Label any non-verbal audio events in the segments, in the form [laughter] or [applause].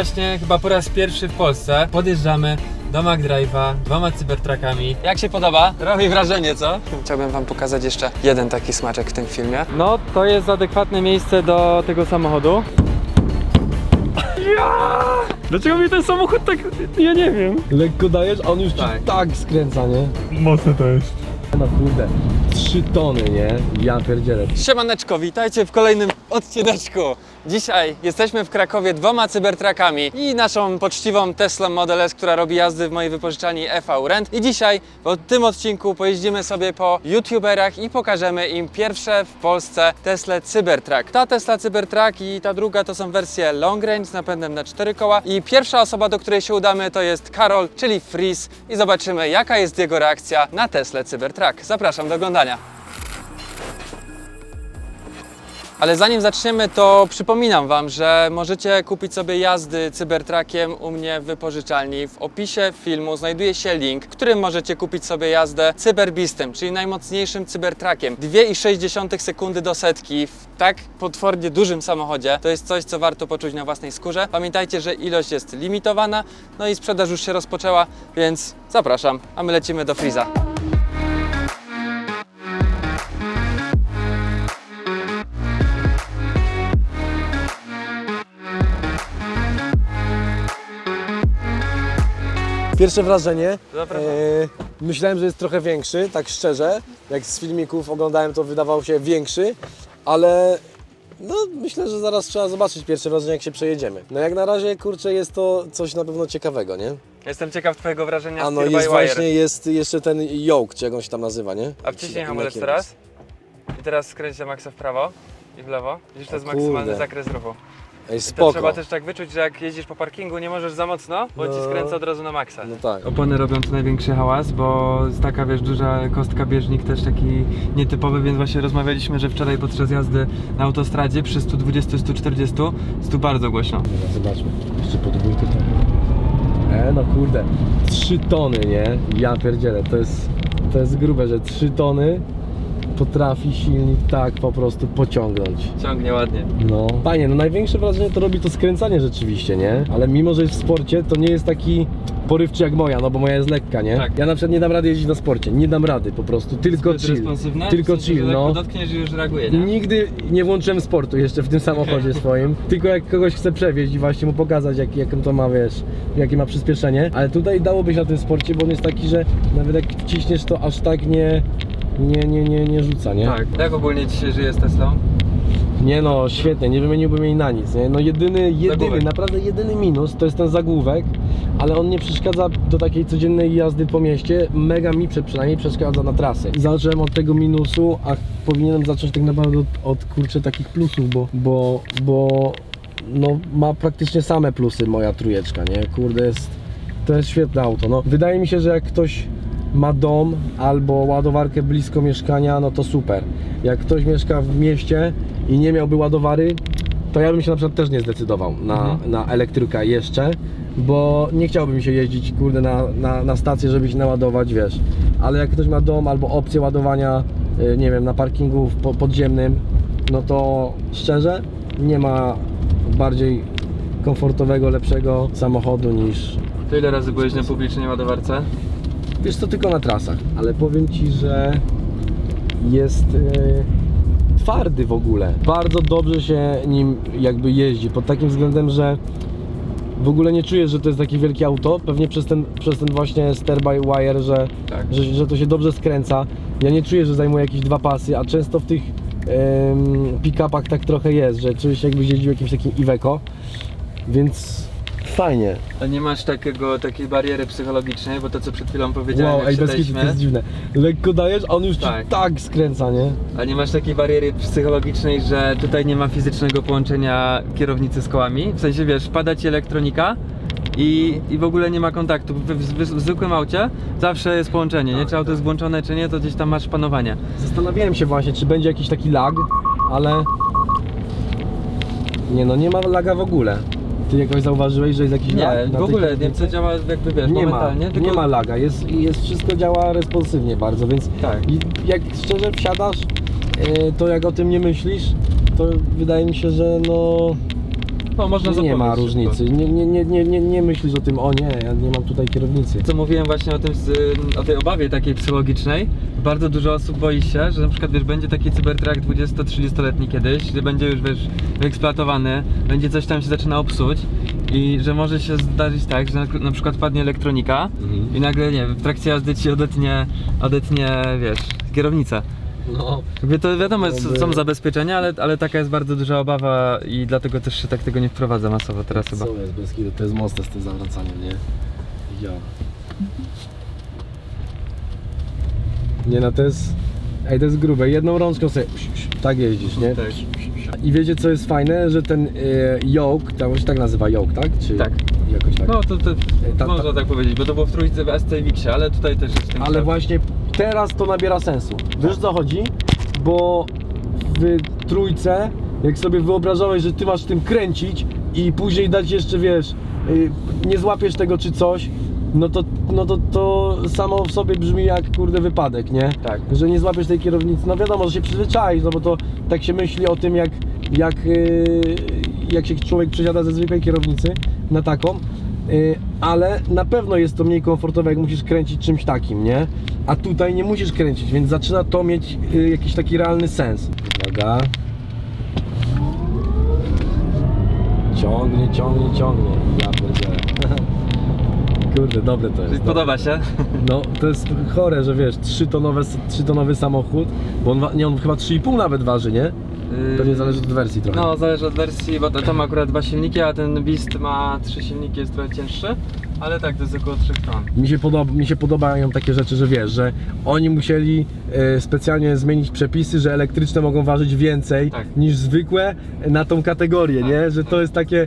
Właśnie chyba po raz pierwszy w Polsce podjeżdżamy do McDrive'a dwoma cybertrakami. Jak się podoba? Robi wrażenie, co? Chciałbym wam pokazać jeszcze jeden taki smaczek w tym filmie. No, to jest adekwatne miejsce do tego samochodu. Dlaczego mi ten samochód tak... Ja nie wiem. Lekko dajesz, a on już Tak. ci tak skręca, nie? Mocne to jest. No kurde, trzy tony, nie? Ja pierdzielę. Siemaneczko, witajcie w kolejnym odcineczku. Dzisiaj jesteśmy w Krakowie dwoma cybertrakami i naszą poczciwą Teslą Model S, która robi jazdy w mojej wypożyczalni EV Rent. I dzisiaj w tym odcinku pojeździmy sobie po youtuberach i pokażemy im pierwsze w Polsce Tesla Cybertruck. Ta Tesla Cybertruck i ta druga to są wersje long range z napędem na cztery koła i pierwsza osoba, do której się udamy to jest Karol, czyli Freeze i zobaczymy jaka jest jego reakcja na Tesla Cybertruck. Zapraszam do oglądania. Ale zanim zaczniemy, to przypominam Wam, że możecie kupić sobie jazdy cybertrakiem u mnie w wypożyczalni. W opisie filmu znajduje się link, w którym możecie kupić sobie jazdę Cyberbistem, czyli najmocniejszym cybertrakiem. 2,6 sekundy do setki w tak potwornie dużym samochodzie. To jest coś, co warto poczuć na własnej skórze. Pamiętajcie, że ilość jest limitowana, no i sprzedaż już się rozpoczęła, więc zapraszam, a my lecimy do Freeza. Pierwsze wrażenie. Zapraszam. E, myślałem, że jest trochę większy, tak szczerze. Jak z filmików oglądałem, to wydawał się większy, ale no myślę, że zaraz trzeba zobaczyć pierwsze wrażenie, jak się przejedziemy. No jak na razie, kurczę, jest to coś na pewno ciekawego, nie? Jestem ciekaw Twojego wrażenia A z no Steer jest by Wire. właśnie, jest jeszcze ten yoke, czy jak on się tam nazywa, nie? A wciśnij hamulec teraz. I teraz skręć na maksa w prawo i w lewo. Widzisz, to jest kurde. maksymalny zakres ruchu. Ej, I to spoko. trzeba też tak wyczuć, że jak jeździsz po parkingu, nie możesz za mocno, bo ci No. skręca od razu na maksa. No tak. Opony robią tu największy hałas, bo jest taka, wiesz, duża kostka bieżnik też taki nietypowy, więc właśnie rozmawialiśmy, że wczoraj podczas jazdy na autostradzie przy 120-140 jest tu bardzo głośno. Dobra, zobaczmy. Jeszcze podwójkę to. E, no kurde. 3 tony, nie? Ja pierdzielę. To jest, to jest grube, że 3 tony potrafi silnik tak po prostu pociągnąć. Ciągnie ładnie. No. Fajnie, no największe wrażenie to robi to skręcanie rzeczywiście, nie? Ale mimo, że jest w sporcie, to nie jest taki porywczy jak moja, no bo moja jest lekka, nie? Tak. Ja na przykład nie dam rady jeździć na sporcie, nie dam rady po prostu, tylko Zbyt chill. responsywne? Tylko W sensie, chill, że lekko no. dotkniesz i już reaguje, nie? Nigdy nie włączyłem sportu jeszcze w tym samochodzie swoim. Tylko jak kogoś chcę przewieźć i właśnie mu pokazać, jak, jakim to ma, wiesz, jakie ma przyspieszenie. Ale tutaj dałoby się na tym sporcie, bo on jest taki, że nawet jak wciśniesz, to aż tak nie, nie, nie, nie, nie rzuca, nie? Tak. Jak ogólnie Ci się żyje z Teslą? Nie no, świetnie, nie wymieniłbym jej na nic, nie? No jedyny, jedyny, Zagłówek. naprawdę jedyny minus to jest ten zagłówek, ale on nie przeszkadza do takiej codziennej jazdy po mieście, mega mi prze- przynajmniej przeszkadza na trasę. Zacząłem od tego minusu, a powinienem zacząć tak naprawdę od, od kurczę takich plusów, bo, bo, bo no ma praktycznie same plusy moja trójeczka, nie? Kurde, jest, to jest świetne auto, no. Wydaje mi się, że jak ktoś ma dom albo ładowarkę blisko mieszkania, no to super. Jak ktoś mieszka w mieście i nie miałby ładowary, to ja bym się na przykład też nie zdecydował na, Mhm. na elektryka jeszcze, bo nie chciałbym się jeździć kurde na, na, na stację, żeby się naładować, wiesz. Ale jak ktoś ma dom albo opcję ładowania, y, nie wiem, na parkingu podziemnym, no to szczerze nie ma bardziej komfortowego, lepszego samochodu niż, To ile razy byłeś na publicznej ładowarce? Wiesz to tylko na trasach, ale powiem Ci, że jest e, twardy w ogóle. Bardzo dobrze się nim jakby jeździ, pod takim względem, że w ogóle nie czujesz, że to jest takie wielkie auto, pewnie przez ten, przez ten właśnie steer by wire, że, Tak. że, że to się dobrze skręca. Ja nie czuję, że zajmuje jakieś dwa pasy, a często w tych pick-upach tak trochę jest, że czujesz się jakbyś jeździł jakimś takim Iveco, więc fajnie. A nie masz takiego, takiej bariery psychologicznej, bo to co przed chwilą powiedziałem, Wow, jak ej, bez kitu, siadaliśmy, to jest dziwne. Lekko dajesz, a on już Tak. ci tak skręca, nie? A nie masz takiej bariery psychologicznej, że tutaj nie ma fizycznego połączenia kierownicy z kołami? W sensie wiesz, pada ci elektronika i, i w ogóle nie ma kontaktu. W, w, w, w zwykłym aucie zawsze jest połączenie, nie? Czy auto jest włączone, czy nie, to gdzieś tam masz panowanie. Zastanawiałem się właśnie, czy będzie jakiś taki lag, ale... Nie no, nie ma laga w ogóle. Ty jakoś zauważyłeś, że jest jakiś Nie, lag? na w tej ogóle? Niemcy działa jakby wiesz, nie ma, momentalnie, tylko nie ma laga, jest, jest, wszystko działa responsywnie bardzo, więc Tak. i jak szczerze wsiadasz, yy, to jak o tym nie myślisz, to wydaje mi się, że no No, można nie ma zapomnieć różnicy. Nie, nie, nie, nie, nie, nie myślisz o tym, o nie, ja nie mam tutaj kierownicy. Co mówiłem właśnie o tym, z- o tej obawie takiej psychologicznej, bardzo dużo osób boi się, że na przykład wiesz, będzie taki cybertruck 20-30-letni kiedyś, że będzie już wiesz, wyeksploatowany, będzie coś tam się zaczynało psuć i że może się zdarzyć tak, że na, na przykład padnie elektronika Mhm. i nagle nie wiem, w trakcie jazdy ci odetnie, odetnie wiesz, kierownicę. No. To wiadomo, jest, są zabezpieczenia, ale, ale taka jest bardzo duża obawa i dlatego też się tak tego nie wprowadza masowo teraz chyba. Co jest bez kitu? To jest mocne z tym zawracaniem, nie? Ja. Nie no, to jest... Ej, to jest grube. Jedną rączką sobie tak jeździsz, nie? Tak. I wiecie co jest fajne? Że ten e, yoke, tam się tak nazywa yoke, tak? Czy Tak. Jakoś tak. No to, to ta- można tak powiedzieć, bo to było w trójce w ST i Wixie, ale tutaj też jest ten Ale kształt. właśnie teraz to nabiera sensu. Wiesz co chodzi? Bo w trójce, jak sobie wyobrażałeś, że ty masz tym kręcić i później dać jeszcze, wiesz, y, nie złapiesz tego czy coś, no to, no to to samo w sobie brzmi jak kurde wypadek, nie? Tak. Że nie złapiesz tej kierownicy. No wiadomo, że się przyzwyczaisz, no bo to tak się myśli o tym, jak, jak, y, jak się człowiek przesiada ze zwykłej kierownicy na taką. Y, ale na pewno jest to mniej komfortowe, jak musisz kręcić czymś takim, nie? A tutaj nie musisz kręcić, więc zaczyna to mieć y, jakiś taki realny sens. Uwaga. Ciągnie, ciągnie, ciągnie. Ja pierdzielę. [laughs] Kurde, dobre to jest. Podoba się? No, to jest chore, że wiesz, 3-tonowy, 3-tonowy samochód, bo on, nie, on chyba 3,5 nawet waży, nie? Pewnie zależy od wersji trochę. No, zależy od wersji, bo to, to ma akurat dwa silniki, a ten Beast ma trzy silniki, jest trochę cięższy, ale tak, to jest około 3 ton. Mi się, podoba, mi się podobają takie rzeczy, że wiesz, że oni musieli e, specjalnie zmienić przepisy, że elektryczne mogą ważyć więcej Tak. niż zwykłe na tą kategorię, Tak, nie? Że to jest takie,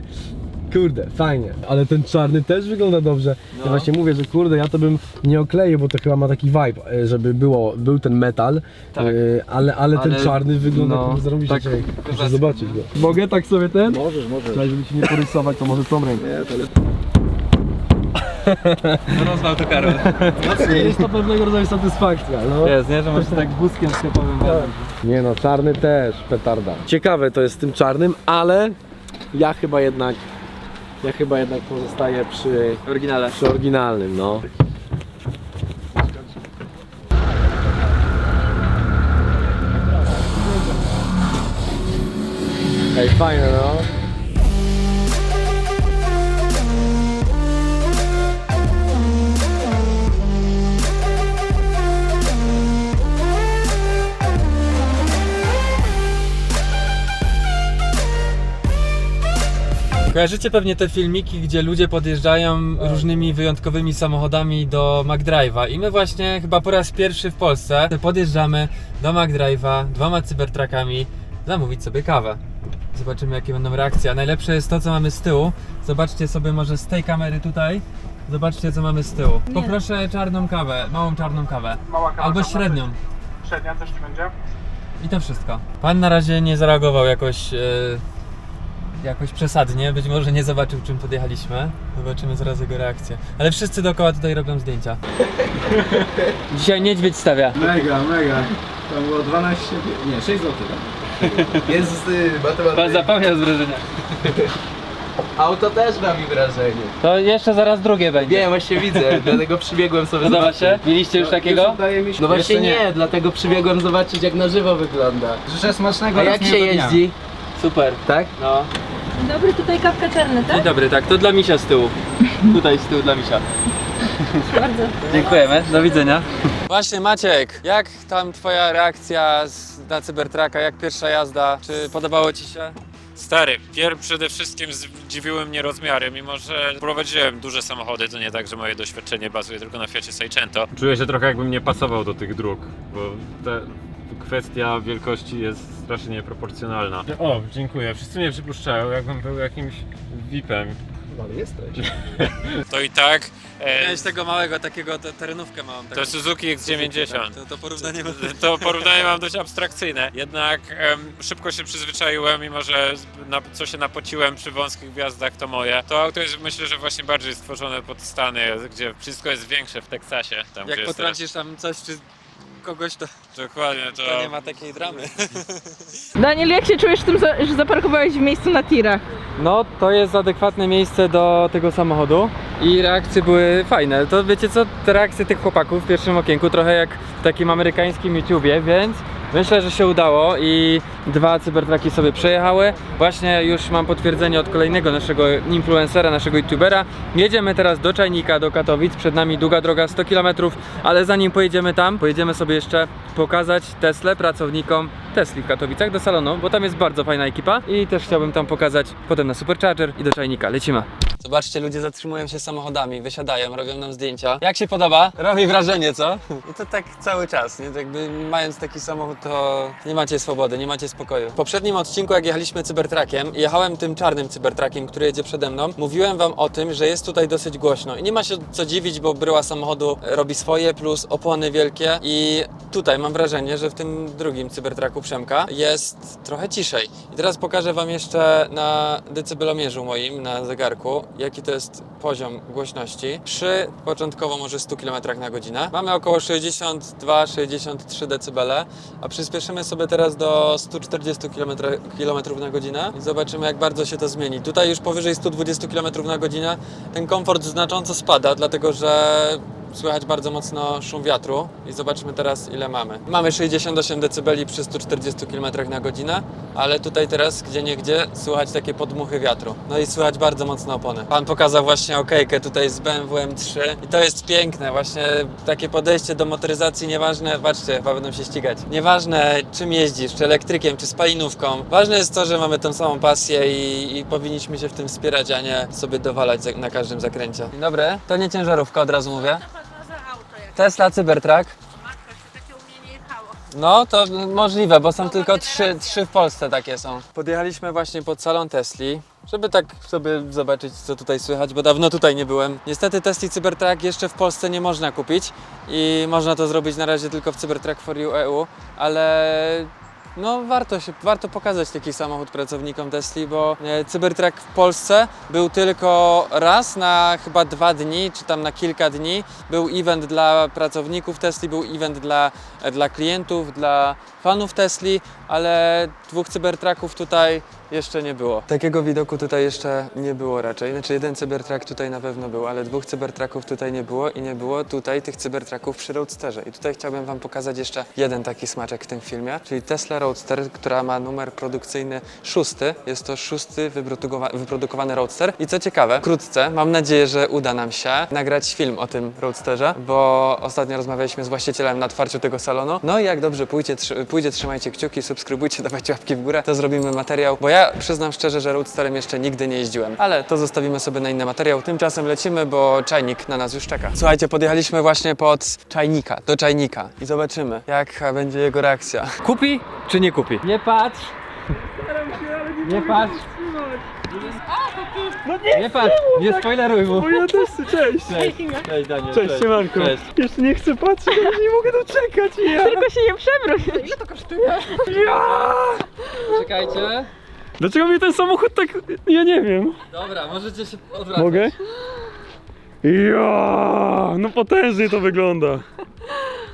kurde, fajnie. Ale ten czarny też wygląda dobrze. No. Ja właśnie mówię, że kurde, ja to bym nie okleił, bo to chyba ma taki vibe, e, żeby było, był ten metal, Tak. e, ale, ale ten Ale- czarny wygląda no, no, zrobić tak, tak, muszę zobaczyć no. go. Mogę tak sobie ten? Możesz, możesz. Słuchaj, żeby ci nie porysować, to może tą rękę. Nie, to le- [laughs] Rozlał to Karol. Jest to pewnego rodzaju satysfakcja, no. Jest, nie? Że możesz tak błyskiem sklepowym Nie no, czarny też, petarda. Ciekawe to jest z tym czarnym, ale ja chyba jednak, ja chyba jednak pozostaję przy, oryginale. przy oryginalnym, no. Ej, fajne no. Kojarzycie pewnie te filmiki, gdzie ludzie podjeżdżają różnymi wyjątkowymi samochodami do McDrive'a i my właśnie chyba po raz pierwszy w Polsce podjeżdżamy do McDrive'a dwoma cybertruckami zamówić sobie kawę. Zobaczymy jakie będą reakcje. A najlepsze jest to co mamy z tyłu. Zobaczcie sobie może z tej kamery tutaj. Zobaczcie co mamy z tyłu. Poproszę czarną kawę, małą czarną kawę. Mała kawa Albo czarna średnią. też- Średnia też ci będzie? I to wszystko. Pan na razie nie zareagował jakoś, e, jakoś przesadnie. Być może nie zobaczył, czym podjechaliśmy. Zobaczymy zaraz jego reakcję. Ale wszyscy dookoła tutaj robią zdjęcia. [laughs] Dzisiaj niedźwiedź stawia. Mega, mega. To było 12, nie, 6 zł, tak? Jest y, Pan matematyka. zapomniał z wrażenia. [laughs] Auto też robi wrażenie. To jeszcze zaraz drugie będzie. Wiem, właśnie widzę, [laughs] dlatego przybiegłem sobie Podoba się? Mieliście już takiego? No właśnie Jeszcze nie. nie. dlatego przybiegłem zobaczyć jak na żywo wygląda. Życzę smacznego A jak się jeździ? Super. Tak? No. Dobry, tutaj kawka czarna, tak? Dzień dobry, tak. To dla misia z tyłu. Tutaj z tyłu dla misia. Bardzo. Dziękujemy. Do widzenia. Właśnie Maciek, jak tam twoja reakcja z, na Cybertrucka, jak pierwsza jazda? Czy podobało ci się? Stary, pier przede wszystkim zdziwiły mnie rozmiary, mimo że prowadziłem duże samochody, to nie tak, że moje doświadczenie bazuje tylko na Fiacie Seicento. Czuję się trochę jakbym nie pasował do tych dróg, bo te, kwestia wielkości jest strasznie nieproporcjonalna. O, dziękuję. Wszyscy mnie przypuszczają, jakbym był jakimś VIP-em. Ale jesteś. To i tak, e, Miałeś tego małego, takiego te, terenówkę małą. to Suzuki X90. To, to porównanie ma... To porównanie mam dość abstrakcyjne, jednak em, szybko się przyzwyczaiłem, mimo że na, co się napociłem przy wąskich gwiazdach to moje. To auto jest myślę, że właśnie bardziej stworzone pod Stany, gdzie wszystko jest większe w Teksasie. Tam, gdzie Jak jest teraz. potrącisz tam coś, czy kogoś, to, Dokładnie, to... to nie ma takiej dramy. [laughs] Daniel, jak się czujesz w tym, za- że zaparkowałeś w miejscu na tirach? No, to jest adekwatne miejsce do tego samochodu i reakcje były fajne. To wiecie co, te reakcje tych chłopaków w pierwszym okienku trochę jak w takim amerykańskim YouTubie, więc myślę, że się udało i dwa cybertraki sobie przejechały. Właśnie już mam potwierdzenie od kolejnego naszego influencera, naszego YouTubera. Jedziemy teraz do Czajnika, do Katowic, przed nami długa droga 100 km, ale zanim pojedziemy tam, pojedziemy sobie jeszcze pokazać Teslę pracownikom Tesli w Katowicach do salonu, bo tam jest bardzo fajna ekipa i też chciałbym tam pokazać potem na Supercharger i do Czajnika. Lecimy. Zobaczcie, ludzie zatrzymują się samochodami, wysiadają, robią nam zdjęcia. Jak się podoba? Robi wrażenie, co? I to tak cały czas, nie? Jakby mając taki samochód, to nie macie swobody, nie macie spokoju. W poprzednim odcinku, jak jechaliśmy cybertrakiem, jechałem tym czarnym cybertrakiem, który jedzie przede mną, mówiłem wam o tym, że jest tutaj dosyć głośno. I nie ma się co dziwić, bo bryła samochodu robi swoje, plus opony wielkie i tutaj mam wrażenie, że w tym drugim cybertraku Przemka jest trochę ciszej. I teraz pokażę wam jeszcze na decybelomierzu moim, na zegarku, jaki to jest poziom głośności przy początkowo może 100 km na godzinę. Mamy około 62-63 decybele, a przyspieszymy sobie teraz do 140 km, km na godzinę i zobaczymy jak bardzo się to zmieni. Tutaj już powyżej 120 km na godzinę ten komfort znacząco spada, dlatego że słychać bardzo mocno szum wiatru i zobaczmy teraz ile mamy. Mamy 68 dB przy 140 km na godzinę, ale tutaj teraz gdzie niegdzie słychać takie podmuchy wiatru. No i słychać bardzo mocno opony. Pan pokazał właśnie okejkę tutaj z BMW M3 i to jest piękne, właśnie takie podejście do motoryzacji nieważne, patrzcie, chyba będą się ścigać. Nieważne czym jeździsz, czy elektrykiem, czy spalinówką. Ważne jest to, że mamy tę samą pasję i, i powinniśmy się w tym wspierać, a nie sobie dowalać na każdym zakręcie. Dzień dobry, to nie ciężarówka, od razu mówię. Tesla Cybertruck. No, to możliwe, bo są tylko trzy, trzy w Polsce takie są. Podjechaliśmy właśnie pod salon Tesli, żeby tak sobie zobaczyć, co tutaj słychać, bo dawno tutaj nie byłem. Niestety Tesli Cybertruck jeszcze w Polsce nie można kupić i można to zrobić na razie tylko w Cybertruck for You EU, ale no warto się, warto pokazać taki samochód pracownikom Tesli, bo e, Cybertruck w Polsce był tylko raz na chyba dwa dni, czy tam na kilka dni. Był event dla pracowników Tesli, był event dla, e, dla klientów, dla fanów Tesli, ale dwóch Cybertrucków tutaj jeszcze nie było. Takiego widoku tutaj jeszcze nie było raczej. Znaczy jeden Cybertruck tutaj na pewno był, ale dwóch Cybertrucków tutaj nie było i nie było tutaj tych Cybertrucków przy Roadsterze. I tutaj chciałbym Wam pokazać jeszcze jeden taki smaczek w tym filmie, czyli Tesla Roadster, która ma numer produkcyjny szósty. Jest to szósty wyprodukowa- wyprodukowany Roadster. I co ciekawe, wkrótce, mam nadzieję, że uda nam się nagrać film o tym Roadsterze, bo ostatnio rozmawialiśmy z właścicielem na otwarciu tego salonu. No i jak dobrze pójdzie, pójdzie trzymajcie kciuki, subskrybujcie, [laughs] dawajcie łapki w górę, to zrobimy materiał, bo ja przyznam szczerze, że Roadsterem jeszcze nigdy nie jeździłem, ale to zostawimy sobie na inny materiał. Tymczasem lecimy, bo czajnik na nas już czeka. Słuchajcie, podjechaliśmy właśnie pod czajnika, do czajnika i zobaczymy, jaka będzie jego reakcja. Kupi czy nie kupi? Nie patrz! Nie patrz! Nie patrz! Nie spoileruj mu! Ja też chcę, cześć! Cześć, cześć Daniel. Cześć, siemanko. Cześć. Jeszcze nie chcę patrzeć, ale nie mogę doczekać, ja! Tylko się nie przewróć. Ile to kosztuje? Czekajcie. Dlaczego mnie ten samochód tak... ja nie wiem. Dobra, możecie się odwracać. Mogę? Ja, no potężnie to wygląda.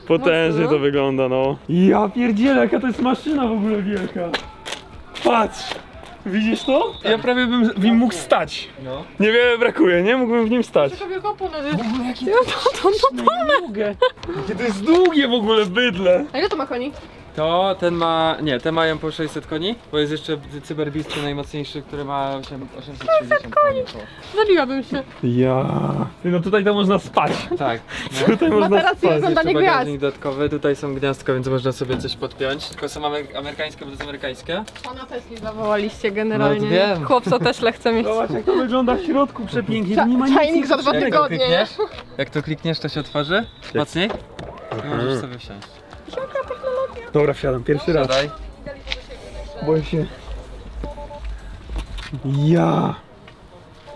Potężnie to wygląda, no. Ja pierdzielę, jaka to jest maszyna w ogóle wielka. Patrz! Widzisz to? Ja prawie bym w nim mógł stać. No. Niewiele brakuje, nie? Mógłbym w nim stać. Oponę. Nie mogę. Jakie to jest długie w ogóle bydle. A ile to ma koni? To ten ma, nie, te mają po 600 koni, bo jest jeszcze Cyberbistro najmocniejszy, który ma 8, 860 koni. około. Zabiłabym się. Ja. Ty, No tutaj to można spać. Tak. [laughs] Tutaj można Materacy spać. jest oglądanie Jeszcze bagażnik dodatkowy, tutaj są gniazdka, więc można sobie coś podpiąć. Tylko są amery- amerykańskie, bo to jest amerykańskie. Pana Tesli zawołaliście generalnie. No, wiem. Chłopco Tesla chce mieć. Zobacz jak to wygląda w środku przepięknie. Cza- nie ma nic czajnik za dwa Jak to tygodnie. klikniesz, jak to klikniesz, to się otworzy. Mocniej. I możesz sobie wsiąść. Dobra, wsiadam. Pierwszy raz. Siadaj. Boję się. Ja.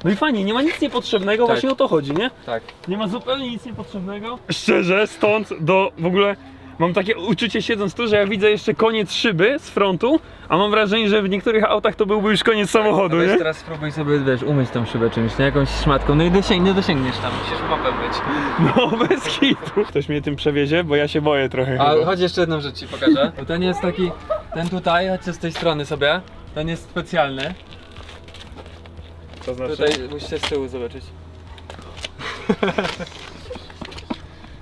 No i fajnie, nie ma nic niepotrzebnego, właśnie o to chodzi, nie? Tak. Nie ma zupełnie nic niepotrzebnego. Szczerze, stąd do w ogóle mam takie uczucie siedząc tu, że ja widzę jeszcze koniec szyby z frontu, a mam wrażenie, że w niektórych autach to byłby już koniec samochodu, Weź nie? teraz spróbuj sobie, wiesz, umyć tą szybę czymś, nie? Jakąś szmatką, no i dosięg, nie dosięgniesz tam, musisz mopem być. [laughs] No bez hitu. Ktoś mnie tym przewiezie, bo ja się boję trochę A chyba. chodź jeszcze jedną rzecz ci pokażę. Bo ten jest taki, ten tutaj, chodźcie z tej strony sobie, ten jest specjalny. To znaczy? Tutaj musicie z tyłu zobaczyć. [laughs]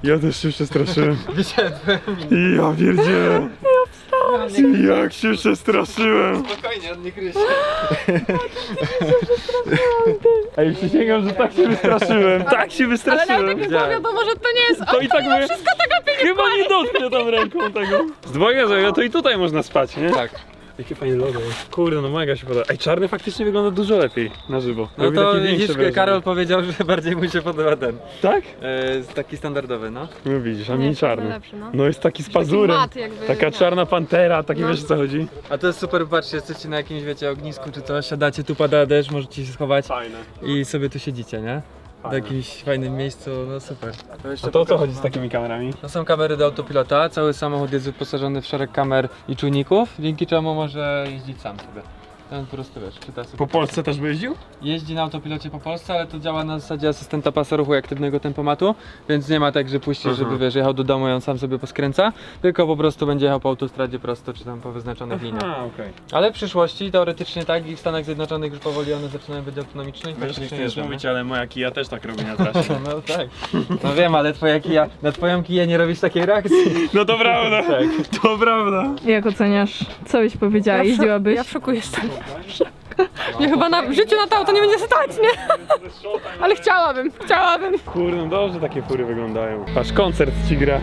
Ja też się przestraszyłem. [laughs] Wysiadłem. Ja pierdzielę. Jak się przestraszyłem. Spokojnie, on nie kryje Ej, przysięgam, że tak się wystraszyłem. Tak się wystraszyłem. Widziałem. wiadomo, że to nie jest To i tak mówię, chyba nie dotknę tam ręką tego. Z dwojga że to i tutaj można spać, nie? Tak. Jakie fajne logo jest. Kurde, no mega się podoba. Ej, czarny faktycznie wygląda dużo lepiej na żywo. No Robi to większe widzisz, wrażenie. Karol powiedział, że [laughs] bardziej mu się podoba ten. Tak? E, taki standardowy, no. No widzisz, a mi czarny. lepszy, no. No jest taki z pazurem. mat jakby, Taka no. czarna pantera, taki wiesz o co chodzi? A to jest super, patrzcie, jesteście na jakimś, wiecie, ognisku czy coś, siadacie, tu pada deszcz, możecie się schować Fajne. i sobie tu siedzicie, nie? W jakimś fajnym miejscu, no super. A to o co chodzi z takimi kamerami? To są kamery do autopilota, cały samochód jest wyposażony w szereg kamer i czujników, dzięki czemu może jeździć sam sobie. Ten po prostu wiesz, czyta sobie. Po Polsce też by jeździł? Jeździ na autopilocie po Polsce, ale to działa na zasadzie asystenta pasa ruchu i aktywnego tempomatu, więc nie ma tak, że puścisz, żeby wiesz, jechał do domu i on sam sobie poskręca, tylko po prostu będzie jechał po autostradzie prosto, czy tam po wyznaczonych liniach. A, okej. Ale w przyszłości teoretycznie tak i w Stanach Zjednoczonych już powoli one zaczynają być autonomiczne i Wiesz, nie faktycznie chcesz jeżdżą, mówić, ale moja kija też tak robi na trasie. [laughs] No tak. No wiem, ale twoja kija, na twoją kiję nie robisz takiej reakcji. [laughs] No to prawda, to prawda. Jak oceniasz? Co byś powiedziała? Jeździłabyś? Ja w szoku jestem. Mnie chyba na, w życiu na to auto nie będzie stać, nie? [laughs] Ale chciałabym, chciałabym. Kurde, no dobrze takie fury wyglądają. Patrz, koncert ci gra.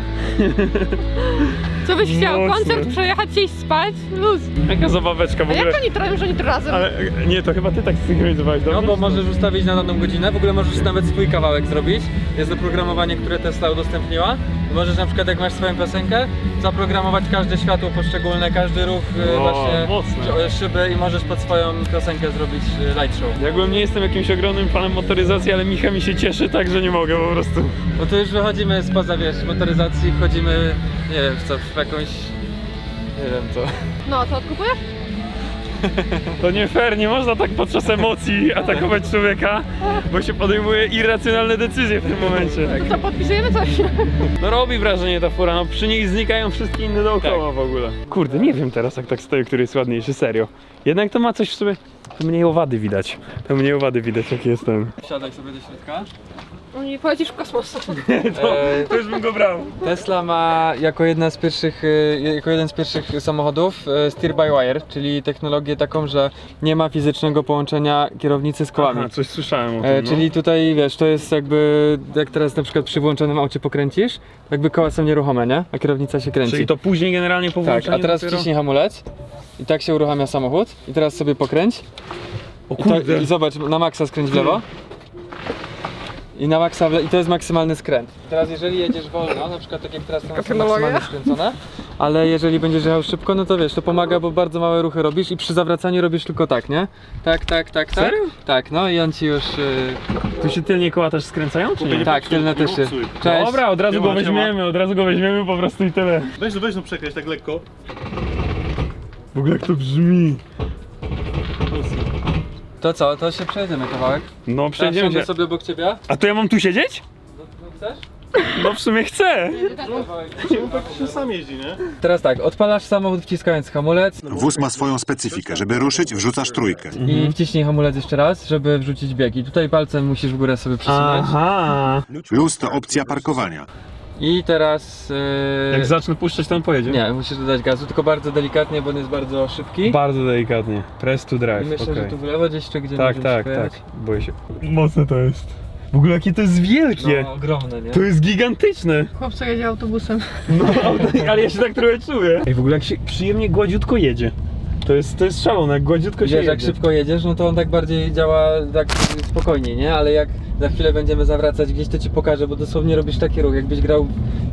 Co byś chciał? Mocne. Koncert, przejechać się i spać? Luz. Jaka zabaweczka w A ogóle. jak oni robią, że oni to razem? Ale e, nie, to chyba ty tak synchronizowałeś, dobrze? No bo możesz ustawić na daną godzinę, w ogóle możesz nawet swój kawałek zrobić. Jest oprogramowanie, które Tesla udostępniła. Możesz na przykład jak masz swoją piosenkę, zaprogramować każde światło poszczególne, każdy ruch y, O, właśnie mocne. y, szyby i możesz pod swoją piosenkę zrobić y, light show. Jakbym nie jestem jakimś ogromnym fanem motoryzacji, ale Micha mi się cieszy tak, że nie mogę po prostu. Bo tu już wychodzimy spoza wiesz, motoryzacji, wchodzimy, nie wiem w co, w jakąś, nie wiem co. No, to odkupujesz? [laughs] To nie fair, nie można tak podczas emocji atakować człowieka, bo się podejmuje irracjonalne decyzje w tym momencie. To co, podpisujemy coś? [laughs] No robi wrażenie ta fura, no przy niej znikają wszystkie inne dookoła w ogóle. Kurde, nie wiem teraz jak tak stoję, który jest ładniejszy, serio. Jednak to ma coś w sobie, to mniej owady widać. To mniej owady widać jak jestem. Wsiadaj sobie do środka. Nie polecisz w kosmos. [laughs] E, To już bym go brał. Tesla ma jako jedna z pierwszych, y, jako jeden z pierwszych samochodów y, steer by wire, czyli technologię taką, że nie ma fizycznego połączenia kierownicy z kołami. Aha, coś słyszałem o tym, E, no. czyli tutaj wiesz, to jest jakby, jak teraz na przykład przy włączonym aucie pokręcisz, jakby koła są nieruchome, nie? A kierownica się kręci. Czyli to później generalnie po tak, włączeniu a teraz dopiero... wciśnij hamulec i tak się uruchamia samochód i teraz sobie pokręć O i, to, kurde. i zobacz, na maksa skręć w lewo. I na maksa i to jest maksymalny skręt. Teraz jeżeli jedziesz wolno, na przykład tak jak teraz to masz maksymalnie skręcone, ale jeżeli będziesz jechał szybko, no to wiesz, to pomaga, bo bardzo małe ruchy robisz i przy zawracaniu robisz tylko tak, nie? Tak, tak, tak, tak. Serio? Tak, no i on ci już... y, Tu się tylnie koła też skręcają, czy nie? tak, tylne też się. Cześć. Dobra, od razu go weźmiemy, od razu go weźmiemy po prostu i tyle. Weź no, weź no przekręć tak lekko. W ogóle jak to brzmi. To co, to się przejedziemy kawałek? No przejdziemy się. sobie obok ciebie. A to ja mam tu siedzieć? No, no chcesz? No w sumie chcę. Się sam jeździ, nie? Teraz tak, odpalasz samochód wciskając hamulec Wóz ma swoją specyfikę. Żeby ruszyć, wrzucasz trójkę. i wciśnij hamulec jeszcze raz, żeby wrzucić bieg. I tutaj palcem musisz w górę sobie przesunąć. Aha. Luz to opcja parkowania. I teraz... Yy... Jak zacznę puszczać, to on pojedzie? Nie, musisz dodać gazu, tylko bardzo delikatnie, bo on jest bardzo szybki. Bardzo delikatnie. Press to I drive, myślę, okej. że tu w lewo gdzieś czy gdzie Tak, tak, pojechać. tak. Boję się. Mocne to jest. W ogóle jakie to jest wielkie. No, ogromne, nie? To jest gigantyczne. Chłopca jedzie autobusem. No, [laughs] ale ja się tak trochę czuję. Ej, w ogóle jak się przyjemnie gładziutko jedzie. To jest, to jest szalone, jak gładziutko się Wiesz, jedzie. jak szybko jedziesz, no to on tak bardziej działa tak spokojnie, nie? Ale jak za chwilę będziemy zawracać gdzieś, to ci pokażę, bo dosłownie robisz taki ruch, jakbyś grał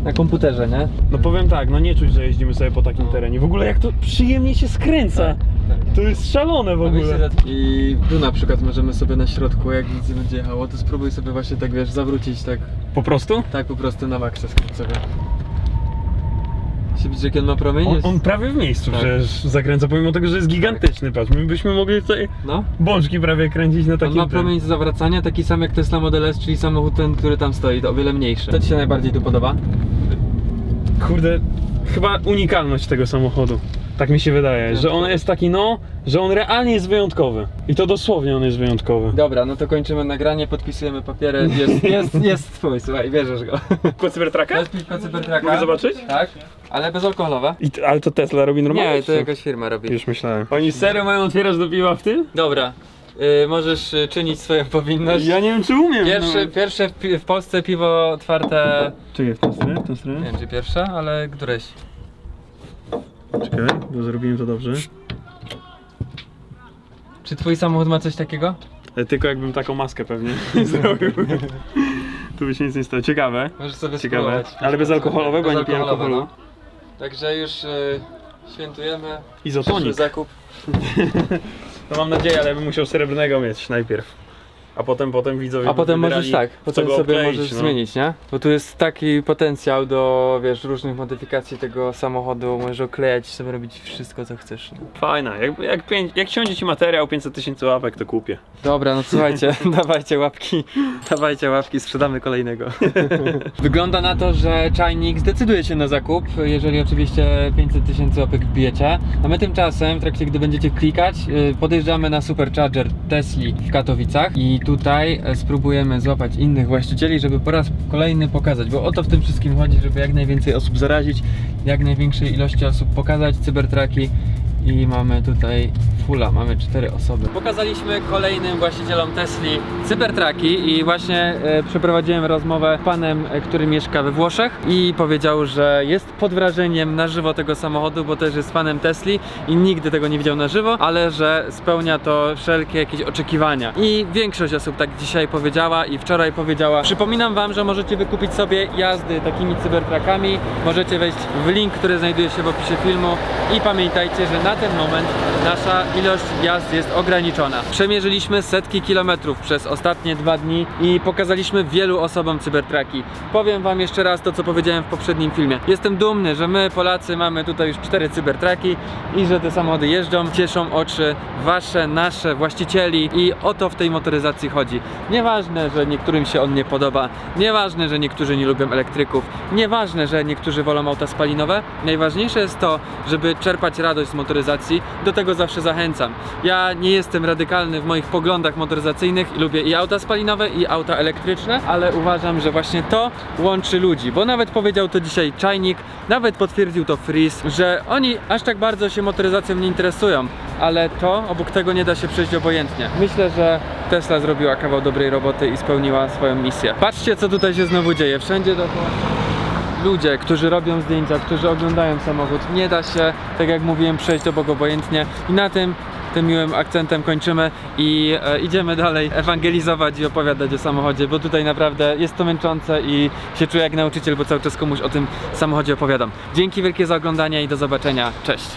na komputerze, nie? No powiem tak, no nie czuć, że jeździmy sobie po takim terenie. W ogóle jak to przyjemnie się skręca. To jest szalone w A ogóle. I tu na przykład możemy sobie na środku, jak nic nie będzie jechało, to spróbuj sobie właśnie tak, wiesz, zawrócić tak, Po prostu? tak po prostu na maksa skręć sobie. Widzisz jaki on ma promień? On, on prawie w miejscu Tak. przecież zakręca, pomimo tego, że jest gigantyczny, patrz, my byśmy mogli tutaj No. bączki prawie kręcić na On takim ma tym. promień z zawracania, taki sam jak Tesla Model S, czyli samochód ten, który tam stoi, to o wiele mniejszy. Co Ci się najbardziej tu podoba? Kurde, chyba unikalność tego samochodu. Tak mi się wydaje, że on jest taki no, że on realnie jest wyjątkowy. I to dosłownie on jest wyjątkowy. Dobra, no to kończymy nagranie, podpisujemy papiery, jest, jest, jest twój, słuchaj, bierzesz go. Cybertraka? Jest piwko cybertraka. Mogę zobaczyć? Tak, ale bezalkoholowe. I, t- ale to Tesla robi normalnie? Nie, to jakaś firma robi. Już myślałem. Oni serio mają otwierać do piwa w tym? Dobra, y, możesz y, czynić swoją powinność. Ja nie wiem czy umiem. Pierwsze, no. pierwsze w, pi- w Polsce piwo otwarte, Czekaj, w tę stronę, w tę nie stronę. wiem czy pierwsze, ale któreś. Czekaj, bo zrobiłem to dobrze. Czy twój samochód ma coś takiego? E, Tylko jakbym taką maskę pewnie [laughs] zrobił. tu by się nic nie stało. Ciekawe. Możesz sobie Ciekawe. spróbować. Ale bezalkoholowe, bo ja nie piję Bezalkoholowe, alkoholu. no. Także już y, świętujemy. Przyszły Izotonik. zakup. [laughs] To mam nadzieję, ale bym musiał srebrnego mieć najpierw. A potem, potem widzowie A by potem wybierali, możesz tak, co potem go sobie obkleić, możesz no. zmienić, nie? Bo tu jest taki potencjał do, wiesz, różnych modyfikacji tego samochodu, możesz oklejać sobie robić wszystko co chcesz. No. Fajna, jak, jak, pięć, jak siądzie ci materiał 500 tysięcy łapek, to kupię. Dobra, no słuchajcie, [laughs] dawajcie łapki, dawajcie łapki, sprzedamy kolejnego. [laughs] Wygląda na to, że czajnik zdecyduje się na zakup, jeżeli oczywiście 500 tysięcy łapek wbijecie. A my tymczasem, w trakcie gdy będziecie klikać, y, podjeżdżamy na Supercharger Tesli w Katowicach i tutaj e, spróbujemy złapać innych właścicieli, żeby po raz kolejny pokazać, bo o to w tym wszystkim chodzi, żeby jak najwięcej osób zarazić, jak największej ilości osób pokazać cybertraki i mamy tutaj fulla, mamy cztery osoby. Pokazaliśmy kolejnym właścicielom Tesli Cybertraki i właśnie e, przeprowadziłem rozmowę z panem, e, który mieszka we Włoszech i powiedział, że jest pod wrażeniem na żywo tego samochodu, bo też jest fanem Tesli i nigdy tego nie widział na żywo, ale że spełnia to wszelkie jakieś oczekiwania. I większość osób tak dzisiaj powiedziała i wczoraj powiedziała. Przypominam wam, że możecie wykupić sobie jazdy takimi cybertrakami. Możecie wejść w link, który znajduje się w opisie filmu i pamiętajcie, że na ten moment nasza ilość jazd jest ograniczona. Przemierzyliśmy setki kilometrów przez ostatnie dwa dni i pokazaliśmy wielu osobom cybertraki. Powiem wam jeszcze raz to, co powiedziałem w poprzednim filmie. Jestem dumny, że my Polacy mamy tutaj już cztery cybertraki i że te samochody jeżdżą, cieszą oczy wasze, nasze, właścicieli i o to w tej motoryzacji chodzi. Nieważne, że niektórym się on nie podoba, nieważne, że niektórzy nie lubią elektryków, nieważne, że niektórzy wolą auta spalinowe, najważniejsze jest to, żeby czerpać radość z motoryzacji, do tego zawsze zachęcam. Ja nie jestem radykalny w moich poglądach motoryzacyjnych i lubię i auta spalinowe i auta elektryczne, ale uważam, że właśnie to łączy ludzi, bo nawet powiedział to dzisiaj Czajnik, nawet potwierdził to Freeze, że oni aż tak bardzo się motoryzacją nie interesują, ale to obok tego nie da się przejść obojętnie. Myślę, że Tesla zrobiła kawał dobrej roboty i spełniła swoją misję. Patrzcie, co tutaj się znowu dzieje. Wszędzie dookoła ludzie, którzy robią zdjęcia, którzy oglądają samochód. Nie da się, tak jak mówiłem, przejść obok obojętnie. I na tym tym miłym akcentem kończymy i e, idziemy dalej ewangelizować i opowiadać o samochodzie, bo tutaj naprawdę jest to męczące i się czuję jak nauczyciel, bo cały czas komuś o tym samochodzie opowiadam. Dzięki wielkie za oglądanie i do zobaczenia. Cześć!